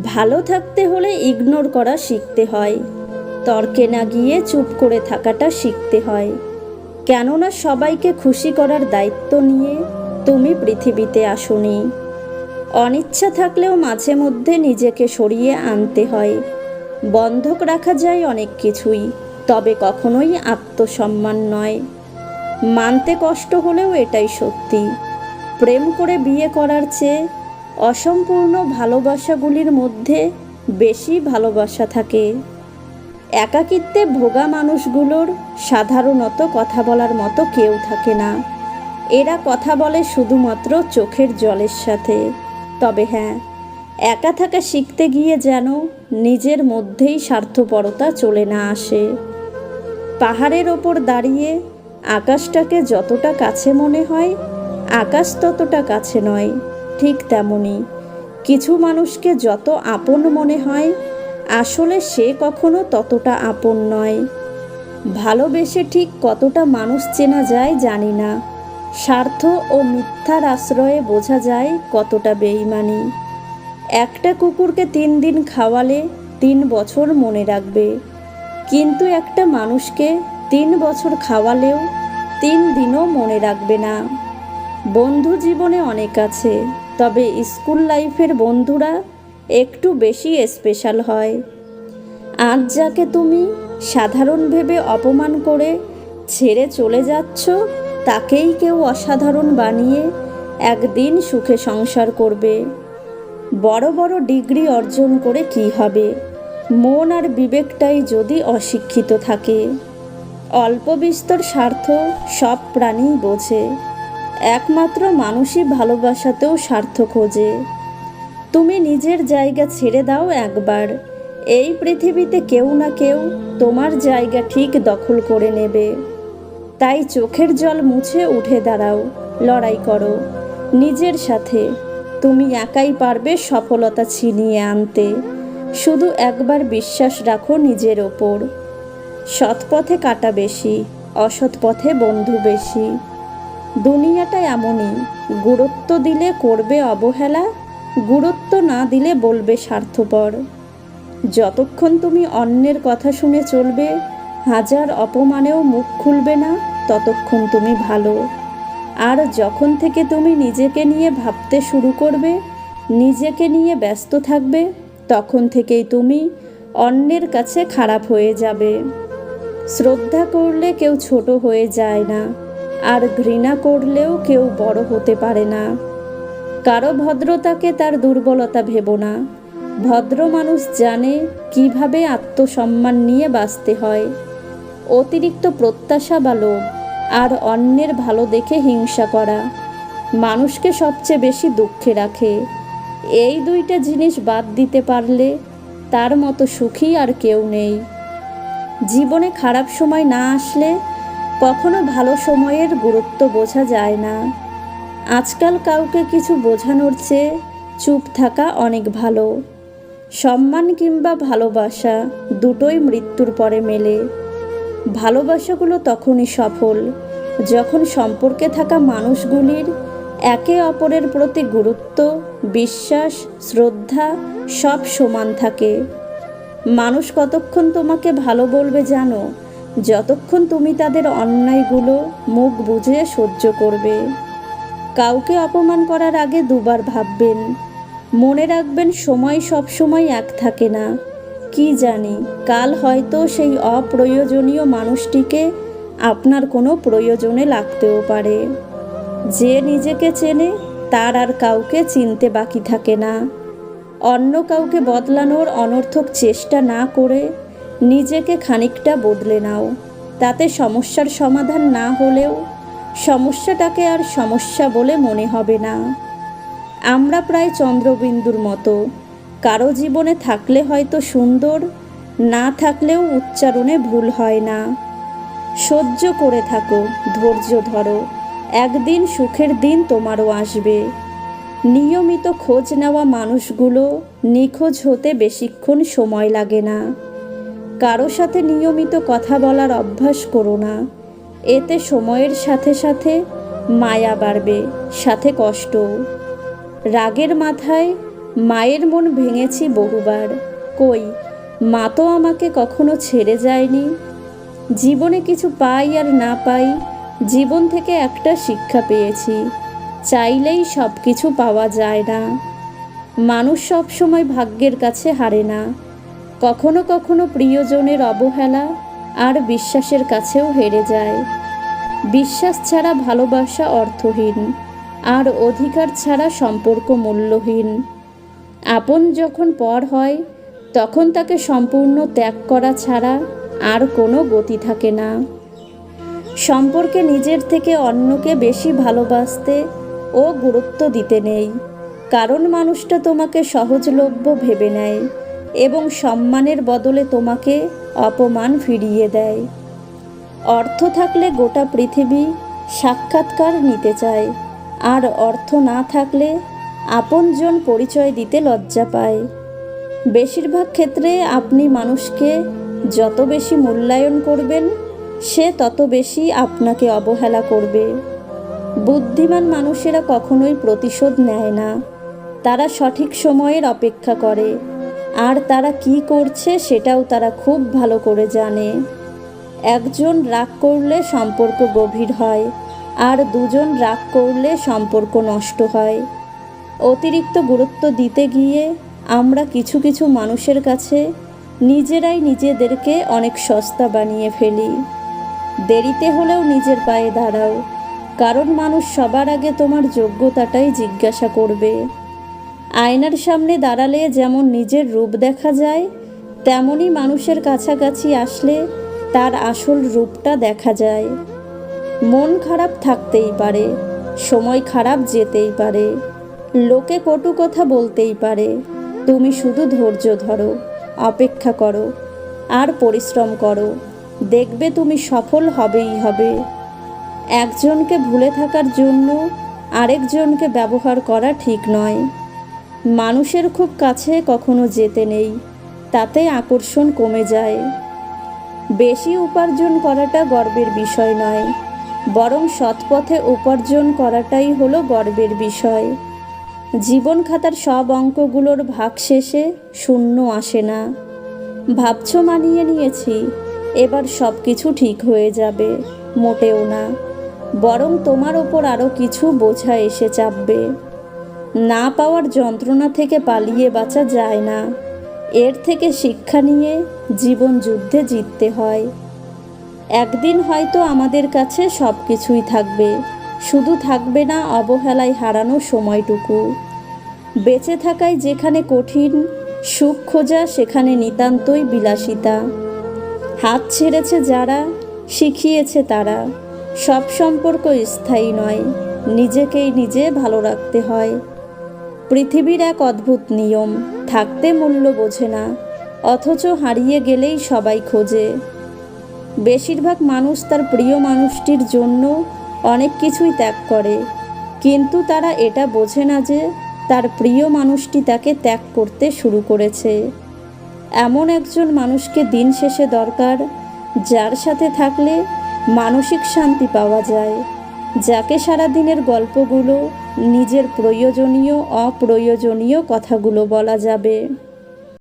ভালো থাকতে হলে ইগনোর করা শিখতে হয়। তর্কে না গিয়ে চুপ করে থাকাটা শিখতে হয়। কেননা সবাইকে খুশি করার দায়িত্ব নিয়ে তুমি পৃথিবীতে আসোনি। অনিচ্ছা থাকলেও মাঝে মধ্যে নিজেকে সরিয়ে আনতে হয়। বন্ধক রাখা যায় অনেক কিছুই, তবে কখনোই আত্মসম্মান নয়। মানতে কষ্ট হলেও এটাই সত্যি। প্রেম করে বিয়ে করার চেয়ে অসম্পূর্ণ ভালোবাসাগুলির মধ্যে বেশি ভালোবাসা থাকে। একাকিত্বে ভোগা মানুষগুলোর সাধারণত কথা বলার মতো কেউ থাকে না। এরা কথা বলে শুধুমাত্র চোখের জলের সাথে। তবে হ্যাঁ একা থাকা শিখতে গিয়ে যেন নিজের মধ্যেই স্বার্থপরতা চলে না আসে। পাহাড়ের ওপর দাঁড়িয়ে আকাশটাকে যতটা কাছে মনে হয়, আকাশ ততটা কাছে নয়। ঠিক তেমনই। কিছু মানুষকে যত আপন মনে হয়, আসলে সে কখনো ততটা আপন নয়। ভালোবেসে ঠিক কতটা মানুষ চেনা যায় জানি না। স্বার্থ ও মিথ্যার আশ্রয়ে বোঝা যায় কতটা বেইমানি একটা কুকুরকে তিন দিন খাওয়ালে তিন বছর মনে রাখবে। কিন্তু একটা মানুষকে তিন বছর খাওয়ালেও তিন দিনও মনে রাখবে না। বন্ধু জীবনে অনেক আছে। তবে স্কুল লাইফের বন্ধুরা একটু বেশি স্পেশাল হয়। আজ যাকে তুমি সাধারণ ভেবে অপমান করে ছেড়ে চলে যাচ্ছ, তাকেই কেউ অসাধারণ বানিয়ে একদিন সুখে সংসার করবে। বড় বড় ডিগ্রি অর্জন করে কি হবে? মন আর বিবেকটাই যদি অশিক্ষিত থাকে, অল্প বিস্তর স্বার্থ সব প্রাণীই বোঝে। একমাত্র মানুষই ভালোবাসাতেও স্বার্থ খোঁজে। তুমি নিজের জায়গা ছেড়ে দাও একবার। এই পৃথিবীতে কেউ না কেউ তোমার জায়গা ঠিক দখল করে নেবে। তাই চোখের জল মুছে উঠে দাঁড়াও, লড়াই করো। নিজের সাথে, তুমি একাই পারবে সফলতা ছিনিয়ে আনতে। শুধু একবার বিশ্বাস রাখো নিজের ওপর। সৎ পথে কাটা বেশি, অসৎ পথে বন্ধু বেশি। দুনিয়াটা এমনই। গুরুত্ব দিলে করবে অবহেলা, গুরুত্ব না দিলে বলবে স্বার্থপর। যতক্ষণ তুমি অন্যের কথা শুনে চলবে, হাজার অপমানেও মুখ খুলবে না, ততক্ষণ তুমি ভালো। আর যখন থেকে তুমি নিজেকে নিয়ে ভাবতে শুরু করবে, নিজেকে নিয়ে ব্যস্ত থাকবে, তখন থেকেই তুমি অন্যের কাছে খারাপ হয়ে যাবে। শ্রদ্ধা করলে কেউ ছোট হয়ে যায় না। আর ঘৃণা করলেও কেউ বড় হতে পারে না। কারও ভদ্রতাকে তার দুর্বলতা ভেবো না। ভদ্র মানুষ জানে কীভাবে আত্মসম্মান নিয়ে বাঁচতে হয়। অতিরিক্ত প্রত্যাশা বা লোভ আর অন্যের ভালো দেখে হিংসা করা মানুষকে সবচেয়ে বেশি দুঃখে রাখে। এই দুইটা জিনিস বাদ দিতে পারলে তার মতো সুখী আর কেউ নেই। জীবনে খারাপ সময় না আসলে কখনো ভালো সময়ের গুরুত্ব বোঝা যায় না। আজকাল কাউকে কিছু বোঝানোর চেয়ে চুপ থাকা অনেক ভালো। সম্মান কিংবা ভালোবাসা দুটোই মৃত্যুর পরে মেলে। ভালোবাসাগুলো তখনই সফল, যখন সম্পর্কে থাকা মানুষগুলির একে অপরের প্রতি গুরুত্ব, বিশ্বাস, শ্রদ্ধা সব সমান থাকে। মানুষ কতক্ষণ তোমাকে ভালো বলবে জানো? যতক্ষণ তুমি তাদের অন্যায়গুলো মুখ বুঝে সহ্য করবে, কাউকে অপমান করার আগে দুবার ভাববেন, মনে রাখবেন সময় সব সময় এক থাকে না। কি জানি, কাল হয়তো সেই অপ্রয়োজনীয় মানুষটিকে আপনার কোনো প্রয়োজনে লাগতেও পারে। যে নিজেকে চেনে, তার আর কাউকে চিনতে বাকি থাকে না। অন্য কাউকে বদলানোর অনর্থক চেষ্টা না করে নিজেকে খানিকটা বদলে নাও। তাতে সমস্যার সমাধান না হলেও সমস্যাটাকে আর সমস্যা বলে মনে হবে না। আমরা প্রায় চন্দ্রবিন্দুর মতো। কারও জীবনে থাকলে হয়তো সুন্দর, না থাকলেও উচ্চারণে ভুল হয় না। সহ্য করে থাকো, ধৈর্য ধরো। একদিন সুখের দিন তোমারও আসবে। নিয়মিত খোঁজ নেওয়া মানুষগুলো নিখোঁজ হতে বেশিক্ষণ সময় লাগে না। কারও সাথে নিয়মিত কথা বলার অভ্যাস করো না। এতে সময়ের সাথে সাথে মায়া বাড়বে, সাথে কষ্ট রাগের মাথায় মায়ের মন ভেঙেছি বহুবার। কই, মা তো আমাকে কখনো ছেড়ে যায়নি। জীবনে কিছু পাই আর না পাই, জীবন থেকে একটা শিক্ষা পেয়েছি। চাইলেই সব কিছু পাওয়া যায় না। মানুষ সব সময় ভাগ্যের কাছে হারে না। কখনো কখনো প্রিয়জনের অবহেলা আর বিশ্বাসের কাছেও হেরে যায়। বিশ্বাস ছাড়া ভালোবাসা অর্থহীন আর অধিকার ছাড়া সম্পর্ক মূল্যহীন। আপন যখন পর হয়, তখন তাকে সম্পূর্ণ ত্যাগ করা ছাড়া আর কোনো গতি থাকে না। সম্পর্কে নিজের থেকে অন্যকে বেশি ভালোবাসতে ও গুরুত্ব দিতে নেই, কারণ মানুষটা তোমাকে সহজলভ্য ভেবে নেয়। এবং সম্মানের বদলে তোমাকে অপমান ফিরিয়ে দেয়। অর্থ থাকলে গোটা পৃথিবী সাক্ষাৎকার নিতে চায়, আর অর্থ না থাকলে আপনজন পরিচয় দিতে লজ্জা পায়। বেশিরভাগ ক্ষেত্রে আপনি মানুষকে যত বেশি মূল্যায়ন করবেন, সে তত বেশি আপনাকে অবহেলা করবে। বুদ্ধিমান মানুষেরা কখনোই প্রতিশোধ নেয় না। তারা সঠিক সময়ের অপেক্ষা করে। আর তারা কি করছে সেটাও তারা খুব ভালো করে জানে। একজন রাগ করলে সম্পর্ক গভীর হয়, আর দুজন রাগ করলে সম্পর্ক নষ্ট হয়। অতিরিক্ত গুরুত্ব দিতে গিয়ে আমরা কিছু কিছু মানুষের কাছে নিজেরাই নিজেদেরকে অনেক সস্তা বানিয়ে ফেলি। দেরিতে হলেও নিজের পায়ে দাঁড়াও, কারণ মানুষ সবার আগে তোমার যোগ্যতাটাই জিজ্ঞাসা করবে। আয়নার সামনে দাঁড়ালে যেমন নিজের রূপ দেখা যায়, তেমনই মানুষের কাছাকাছি আসলে তার আসল রূপটা দেখা যায়। মন খারাপ থাকতেই পারে, সময় খারাপ যেতেই পারে, লোকে কটু কথা বলতেই পারে, তুমি শুধু ধৈর্য ধরো, অপেক্ষা করো, আর পরিশ্রম করো, দেখবে তুমি সফল হবেই হবে। একজনকে ভুলে থাকার জন্য আরেকজনকে ব্যবহার করা ঠিক নয়। মানুষের খুব কাছে কখনো যেতে নেই, তাতে আকর্ষণ কমে যায়। বেশি উপার্জন করাটা গর্বের বিষয় নয়, বরং সৎপথে উপার্জন করাটাই হলো গর্বের বিষয়। জীবন খাতার সব অঙ্কগুলোর ভাগ শেষে শূন্য আসে না। ভাবছ মানিয়ে নিয়েছি, এবার সব কিছু ঠিক হয়ে যাবে, মোটেও না। বরং তোমার ওপর আরও কিছু বোঝা এসে চাপবে। না পাওয়ার যন্ত্রণা থেকে পালিয়ে বাঁচা যায় না। এর থেকে শিক্ষা নিয়ে জীবন যুদ্ধে জিততে হয়। একদিন হয়তো আমাদের কাছে সব কিছুই থাকবে, শুধু থাকবে না অবহেলায় হারানো সময়টুকু। বেঁচে থাকায় যেখানে কঠিন, সুখ খোঁজা সেখানে নিতান্তই বিলাসিতা। হাত ছেড়েছে যারা, শিখিয়েছে তারা। সব সম্পর্ক স্থায়ী নয়, নিজেকেই নিজে ভালো রাখতে হয়। পৃথিবীর এক অদ্ভুত নিয়ম, থাকতে মূল্য বোঝে না, অথচ হারিয়ে গেলেই সবাই খোঁজে। বেশিরভাগ মানুষ তার প্রিয় মানুষটির জন্য অনেক কিছুই ত্যাগ করে, কিন্তু তারা এটা বোঝে না যে তার প্রিয় মানুষটি তাকে ত্যাগ করতে শুরু করেছে। এমন একজন মানুষকে দিন শেষে দরকার, যার সাথে থাকলে মানসিক শান্তি পাওয়া যায়। যাকে সারাদিনের গল্পগুলো নিজের প্রয়োজনীয় অপ্রয়োজনীয় কথাগুলো বলা যাবে।